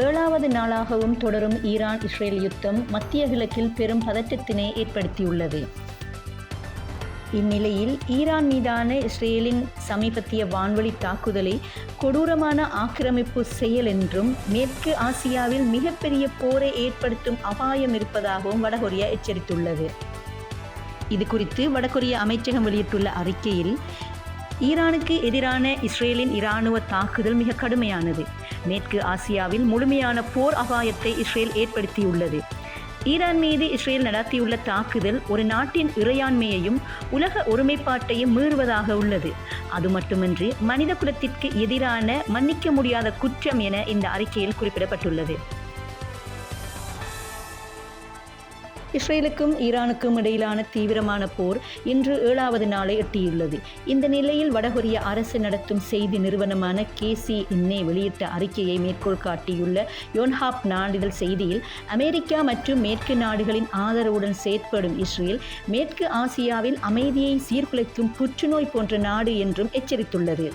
ஏழாவது நாளாகவும் தொடரும் ஈரான் இஸ்ரேல் யுத்தம் மத்திய கிழக்கில் பெரும் பதற்றத்தினை ஏற்படுத்தியுள்ளது. இந்நிலையில் ஈரான் மீதான இஸ்ரேலின் சமீபத்திய வான்வழி தாக்குதலை கொடூரமான ஆக்கிரமிப்பு செயல் என்றும் மேற்கு ஆசியாவில் மிகப்பெரிய போரை ஏற்படுத்தும் அபாயம் இருப்பதாகவும் வடகொரியா எச்சரித்துள்ளது. இது குறித்து வடகொரிய அமைச்சகம் வெளியிட்டுள்ள அறிக்கையில் ஈரானுக்கு எதிரான இஸ்ரேலின் இராணுவ தாக்குதல் மிக கடுமையானது. மேற்கு ஆசியாவில் முழுமையான போர் அபாயத்தை இஸ்ரேல் ஏற்படுத்தியுள்ளது. ஈரான் மீது இஸ்ரேல் நடத்தியுள்ள தாக்குதல் ஒரு நாட்டின் இறையாண்மையையும் உலக ஒருமைப்பாட்டையும் மீறுவதாக உள்ளது. அது மட்டுமின்றி மனித குலத்திற்கு எதிரான மன்னிக்க முடியாத குற்றம் என இந்த அறிக்கையில் குறிப்பிடப்பட்டுள்ளது. இஸ்ரேலுக்கும் ஈரானுக்கும் இடையிலான தீவிரமான போர் இன்று ஏழாவது நாளை எட்டியுள்ளது. இந்த நிலையில் வடகொரிய அரசு நடத்தும் செய்தி நிறுவனமான கேசி இன்னே வெளியிட்ட அறிக்கையை மேற்கோள் காட்டியுள்ள யோன்ஹாப் நாளிதழ் செய்தியில் அமெரிக்கா மற்றும் மேற்கு நாடுகளின் ஆதரவுடன் செயற்படும் இஸ்ரேல் மேற்கு ஆசியாவில் அமைதியை சீர்குலைக்கும் புற்றுநோய் போன்ற நாடு என்றும் எச்சரித்துள்ளது.